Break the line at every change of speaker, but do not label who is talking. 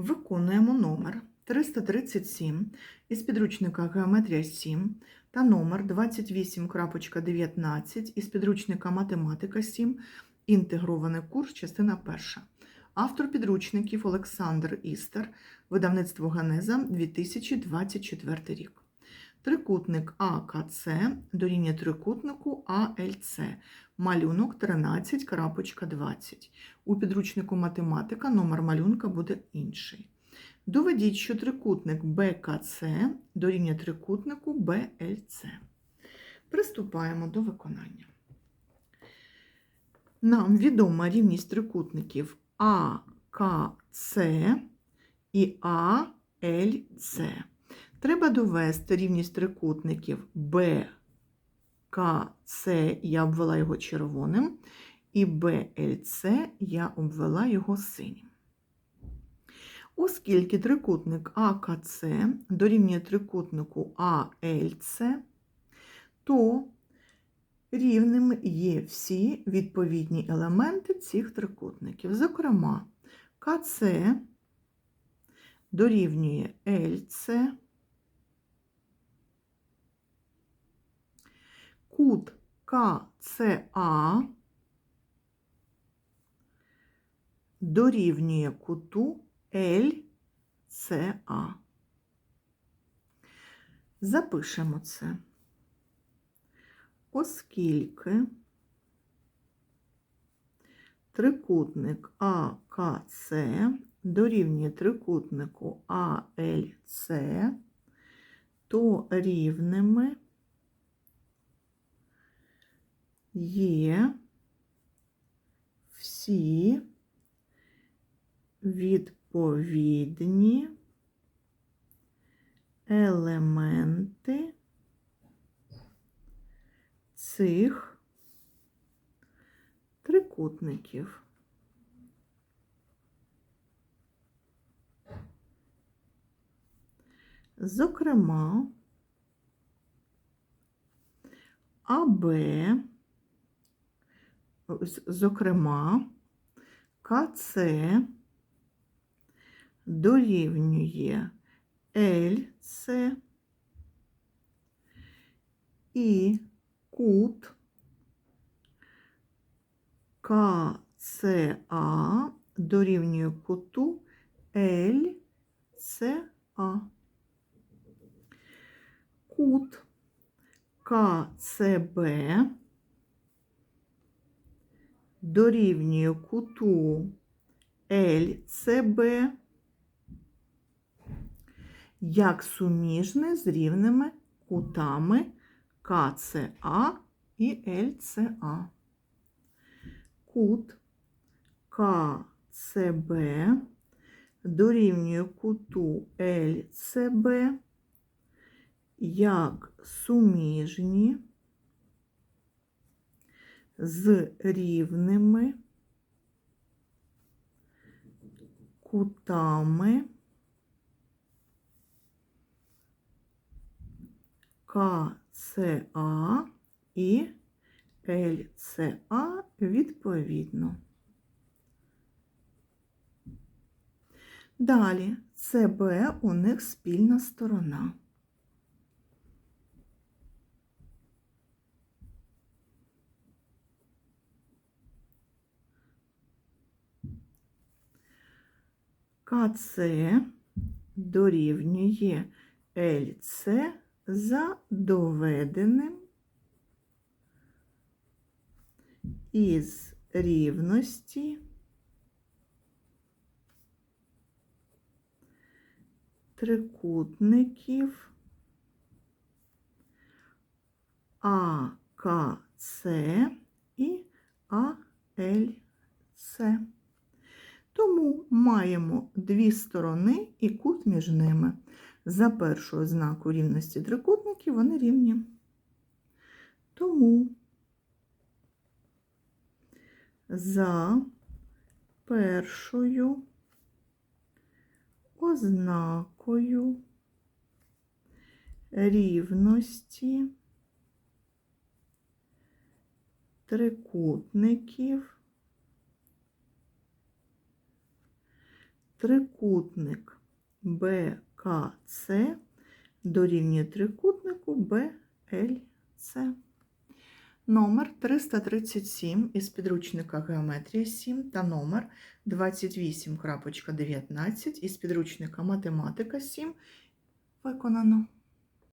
Виконуємо номер 337 із підручника Геометрія 7 та номер 28.19 із підручника Математика 7, інтегрований курс, частина 1. Автор підручників Олександр Істер, видавництво Генеза 2024 рік. Трикутник АКЦ дорівнює трикутнику АЛЦ. Малюнок 13.20. У підручнику математика номер малюнка буде інший. Доведіть, що трикутник БКЦ дорівнює трикутнику БЛЦ. Приступаємо до виконання. Нам відома рівність трикутників АКЦ і АЛЦ. Треба довести рівність трикутників БКЦ, я обвела його червоним, і БЛЦ я обвела його синім. Оскільки трикутник АКЦ дорівнює трикутнику АЛЦ, то рівними є всі відповідні елементи цих трикутників. Зокрема, КЦ дорівнює ЛЦ, кут КЦА дорівнює куту ЛЦА. Запишемо це, оскільки трикутник АКЦ дорівнює трикутнику АЛЦ, то рівними є всі відповідні елементи цих трикутників. Зокрема, АБ, зокрема, КЦ дорівнює ЛЦ і кут КЦА дорівнює куту ЛЦА. Кут КЦБ дорівнює куту ЛЦБ як суміжне з рівними кутами КЦА і ЛЦА. Кут КЦБ дорівнює куту ЛЦБ як суміжні з рівними кутами КЦА і ЛЦА відповідно. Далі ЦБ у них спільна сторона. КЦ дорівнює ЛЦ за доведеним із рівності трикутників АКЦ і АЛЦ. Тому маємо дві сторони і кут між ними. За першою ознакою рівності трикутників вони рівні. Тому за першою ознакою рівності трикутників трикутник БКЦ дорівнює трикутнику БЛЦ. Номер 337 із підручника Геометрія 7 та номер 28.19 із підручника Математика 7 виконано.